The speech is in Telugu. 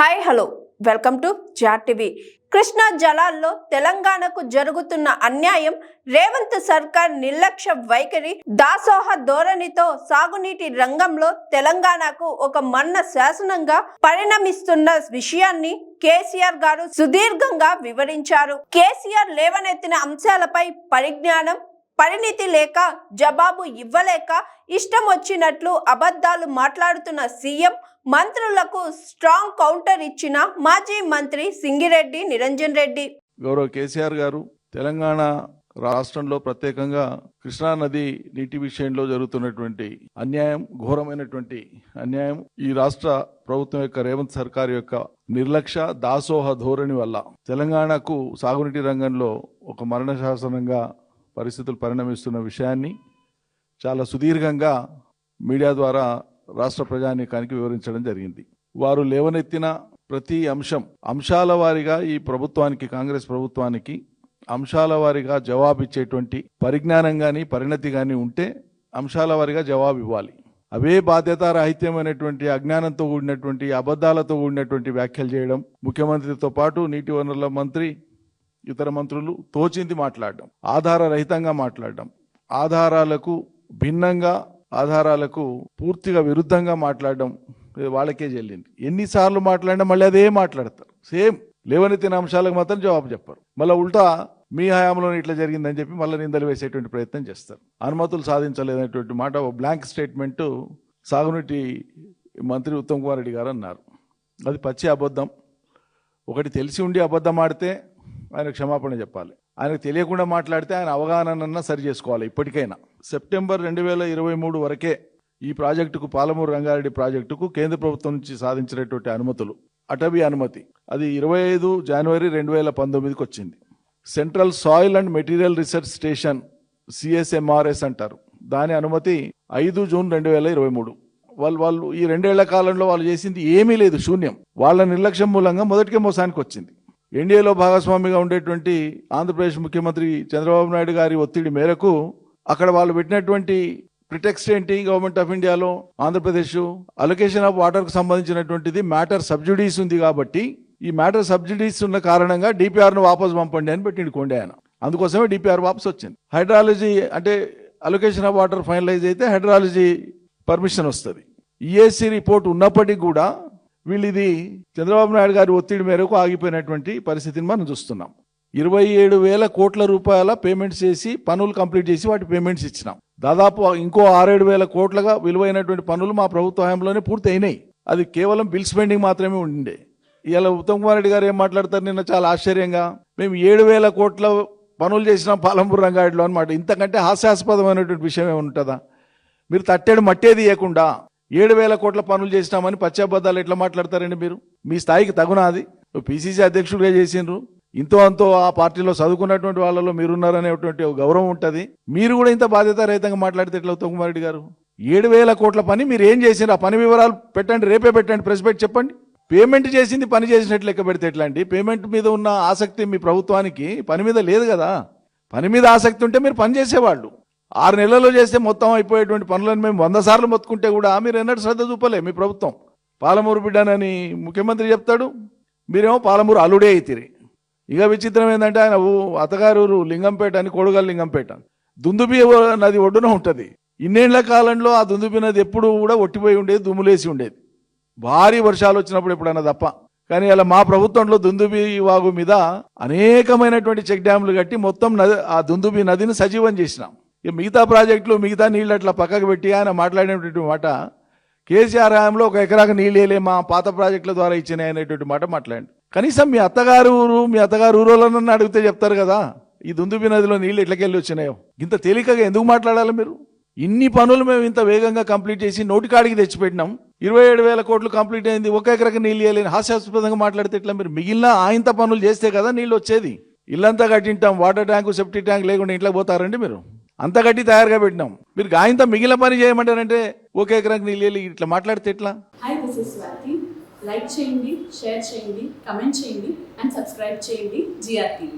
Hi hello. వెల్కమ్ టు జాట్ టీవీ. కృష్ణా జలాల్లో తెలంగాణకు జరుగుతున్న అన్యాయం రేవంత్ సర్కార్ నిర్లక్ష్య వైఖరి దాసోహ ధోరణితో సాగునీటి రంగంలో తెలంగాణకు ఒక మన్న శాసనంగా పరిణమిస్తున్న విషయాన్ని కేసీఆర్ గారు సుదీర్ఘంగా వివరించారు. కేసీఆర్ లేవనెత్తిన అంశాలపై పరిజ్ఞానం పరిణితి లేక జవాబు ఇవ్వలేక ఇష్టం వచ్చినట్లు అబద్ధాలు మాట్లాడుతున్న సీఎం మంత్రులకు స్ట్రాంగ్ కౌంటర్ ఇచ్చిన మాజీ మంత్రి సింగిరెడ్డి నిరంజన్ రెడ్డి. గౌరవ కేసీఆర్ గారు తెలంగాణ రాష్ట్రంలో ప్రత్యేకంగా కృష్ణా నది నీటి విషయంలో జరుగుతున్నటువంటి అన్యాయం ఘోరమైనటువంటి అన్యాయం ఈ రాష్ట్ర ప్రభుత్వం యొక్క రేవంత్ సర్కార్ యొక్క నిర్లక్ష్య దాసోహ ధోరణి వల్ల తెలంగాణకు సాగునీటి రంగంలో ఒక మరణ శాసనంగా పరిస్థితులు పరిణమిస్తున్న విషయాన్ని చాలా సుదీర్ఘంగా మీడియా ద్వారా రాష్ట్ర ప్రజానీకానికి వివరించడం జరిగింది. వారు లేవనెత్తిన ప్రతి అంశం అంశాల వారీగా ఈ ప్రభుత్వానికి కాంగ్రెస్ ప్రభుత్వానికి అంశాల వారీగా జవాబు ఇచ్చేటువంటి పరిజ్ఞానం కానీ పరిణతి కానీ ఉంటే అంశాల వారిగా జవాబు ఇవ్వాలి అవే బాధ్యతారాహిత్యమైనటువంటి అజ్ఞానంతో కూడినటువంటి అబద్ధాలతో కూడినటువంటి వ్యాఖ్యలు చేయడం ముఖ్యమంత్రితో పాటు నీటి వనరుల మంత్రి ఇతర మంత్రులు తోచింది మాట్లాడడం ఆధార రహితంగా మాట్లాడడం ఆధారాలకు భిన్నంగా ఆధారాలకు పూర్తిగా విరుద్ధంగా మాట్లాడడం వాళ్ళకే చెల్లింది. ఎన్నిసార్లు మాట్లాడినా మళ్ళీ అదే మాట్లాడతారు. సేమ్ లేవనెత్తిన అంశాలకు మాత్రం జవాబు చెప్పరు. మళ్ళీ ఉల్టా మీ హయాంలో ఇట్లా జరిగిందని చెప్పి మళ్ళీ నిందలు వేసేటువంటి ప్రయత్నం చేస్తారు. అనుమతులు సాధించలేనటువంటి మాట ఓ బ్లాంక్ స్టేట్మెంట్ సాగునీటి మంత్రి ఉత్తమ్ కుమార్ రెడ్డి గారు అన్నారు. అది పచ్చి అబద్ధం. ఒకటి తెలిసి ఉండి అబద్ధం ఆడితే ఆయన క్షమాపణ చెప్పాలి. ఆయనకు తెలియకుండా మాట్లాడితే ఆయన అవగాహన సరి చేసుకోవాలి ఇప్పటికైనా. సెప్టెంబర్ రెండు వేల ఇరవై మూడు వరకే ఈ ప్రాజెక్టుకు పాలమూరు రంగారెడ్డి ప్రాజెక్టుకు కేంద్ర ప్రభుత్వం నుంచి సాధించినటువంటి అనుమతులు. అటవీ అనుమతి. అది ఇరవై ఐదు జనవరి రెండు వేల పంతొమ్మిదికి వచ్చింది. Central Soil and Material Research Station CSMRS అంటారు. దాని అనుమతి ఐదు జూన్ రెండు వేల ఇరవై మూడు. వాళ్ళు వాళ్ళు ఈ రెండేళ్ళ కాలంలో వాళ్ళు చేసింది ఏమీ లేదు శూన్యం. వాళ్ళ నిర్లక్ష్యం మూలంగా మొదటికే మోసానికి వచ్చింది. ఎన్డీఏలో భాగస్వామిగా ఉండేటువంటి ఆంధ్రప్రదేశ్ ముఖ్యమంత్రి చంద్రబాబు నాయుడు గారి ఒత్తిడి మేరకు అక్కడ వాళ్ళు పెట్టినటువంటి ప్రిటెక్స్ట్ ఏంటి? గవర్నమెంట్ ఆఫ్ ఇండియాలో ఆంధ్రప్రదేశ్ అలొకేషన్ ఆఫ్ వాటర్కు సంబంధించినటువంటిది మ్యాటర్ సబ్సిడీస్ ఉంది కాబట్టి ఈ మ్యాటర్ సబ్సిడీస్ ఉన్న కారణంగా డిపిఆర్ను వాపసు పంపండి అని పెట్టిండు కొండే ఆయన. అందుకోసమే డిపిఆర్ వాపసు వచ్చింది. హైడ్రాలజీ అంటే అలొకేషన్ ఆఫ్ వాటర్ ఫైనలైజ్ అయితే హైడ్రాలజీ పర్మిషన్ వస్తుంది. ఈఏసీ రిపోర్ట్ ఉన్నప్పటికీ కూడా వీళ్ళు ఇది చంద్రబాబు నాయుడు గారి ఒత్తిడి మేరకు ఆగిపోయినటువంటి పరిస్థితిని మనం చూస్తున్నాం. ఇరవై ఏడు వేల కోట్ల రూపాయల పేమెంట్స్ చేసి పనులు కంప్లీట్ చేసి వాటి పేమెంట్స్ ఇచ్చినాం. దాదాపు ఇంకో ఆరేడు వేల కోట్లుగా విలువైనటువంటి పనులు మా ప్రభుత్వ హయాంలోనే పూర్తి అయినాయి అది కేవలం బిల్ స్పెండింగ్ మాత్రమే ఉండే. ఇవాళ ఉత్తమ్ కుమార్ రెడ్డి గారు ఏం మాట్లాడతారు నిన్న చాలా ఆశ్చర్యంగా? మేము ఏడు వేల కోట్ల పనులు చేసినాం పాలంపూర్ రంగాడిలో అనమాట ఇంతకంటే హాస్యాస్పదమైనటువంటి విషయం ఏమి ఉంటుందా మీరు తట్టేడు మట్టే తీయకుండా ఏడు వేల కోట్ల పనులు చేసినామని పశ్చాబద్దాలు ఎట్లా మాట్లాడతారండి మీరు? మీ స్థాయికి తగునాది పిసిసి అధ్యక్షుడిగా చేసిండ్రు. ఇంతో అంతో ఆ పార్టీలో చదువుకున్నటువంటి వాళ్ళలో మీరున్నారనేటువంటి గౌరవం ఉంటుంది. మీరు కూడా ఇంత బాధ్యత రహితంగా మాట్లాడితే ఎట్లా ఉత్తమకుమారెడ్డి గారు? ఏడు వేల కోట్ల పని మీరు ఏం చేసిండ్రు? ఆ పని వివరాలు పెట్టండి రేపే పెట్టండి ప్రెస్ పెట్టి చెప్పండి. పేమెంట్ చేసింది పని చేసినట్లు లెక్క పెడితే ఎట్లా అండి? పేమెంట్ మీద ఉన్న ఆసక్తి మీ ప్రభుత్వానికి పని మీద లేదు కదా? పని మీద ఆసక్తి ఉంటే మీరు పని చేసేవాళ్ళు. ఆరు నెలల్లో చేస్తే మొత్తం అయిపోయేటువంటి పనులను మేము వంద సార్లు మొత్తుకుంటే కూడా మీరు ఎన్నడూ శ్రద్ధ చూపలే మీ ప్రభుత్వం. పాలమూరు బిడ్డనని ముఖ్యమంత్రి చెప్తాడు. మీరేమో పాలమూరు అల్లుడే అయితిరి. ఇక విచిత్రం ఏంటంటే ఆయన అత్తగారు లింగంపేట అని కొడుగల్ లింగంపేట. దుందుబి నది ఒడ్డున ఉంటుంది. ఇన్నేళ్ళ కాలంలో ఆ దుందుబి నది ఎప్పుడు కూడా ఒట్టిపోయి ఉండేది దుమ్ములేసి ఉండేది. భారీ వర్షాలు వచ్చినప్పుడు ఎప్పుడైనా తప్ప. కానీ అలా మా ప్రభుత్వంలో దుందుబి వాగు మీద అనేకమైనటువంటి చెక్ డ్యాములు కట్టి మొత్తం నది ఆ దుందుబి నదిని సజీవం చేసినాం. ఇక మిగతా ప్రాజెక్టులు మిగతా నీళ్ళు అట్లా పక్కకు పెట్టి ఆయన మాట్లాడినటువంటి మాట కేసీఆర్ హయాంలో ఒక ఎకరాకు నీళ్ళు వేయలే మా పాత ప్రాజెక్టుల ద్వారా ఇచ్చినాయి అనేటువంటి మాట మాట్లాడండి. కనీసం మీ అత్తగారు ఊరు మీ అత్తగారు ఊరోళ్ళనన్నా అడిగితే చెప్తారు కదా ఈ దుందుబి నదిలో నీళ్ళు ఎట్లకెళ్ళి వచ్చినాయో. ఇంత తేలికగా ఎందుకు మాట్లాడాలి మీరు? ఇన్ని పనులు మేము ఇంత వేగంగా కంప్లీట్ చేసి నోటికాడికి తెచ్చిపెట్టినాం. ఇరవై ఏడు వేల కోట్లు కంప్లీట్ అయింది ఒక ఎకరకు నీళ్ళు ఇవ్వలేని హాస్యాస్పదంగా మాట్లాడితే ఇట్లా మీరు? మిగిలిన ఆయంత పనులు చేస్తే కదా నీళ్ళు వచ్చేది. ఇల్లంతా కట్టింటాం వాటర్ ట్యాంకు సెఫ్టీ ట్యాంక్ లేకుండా ఇంట్లోకి పోతారండి మీరు. అంత కట్టి తయారుగా పెట్టినాం. మీరు గాయంత మిగిలిన పని చేయమంటారంటే ఒక ఎకరానికి నీళ్ళు ఇట్లా మాట్లాడితే ఎట్లా? Hi this is Swathi like చేయండి షేర్ చేయండి కమెంట్ చేయండి అండ్ సబ్స్క్రైబ్ చేయండి జిఆర్టీ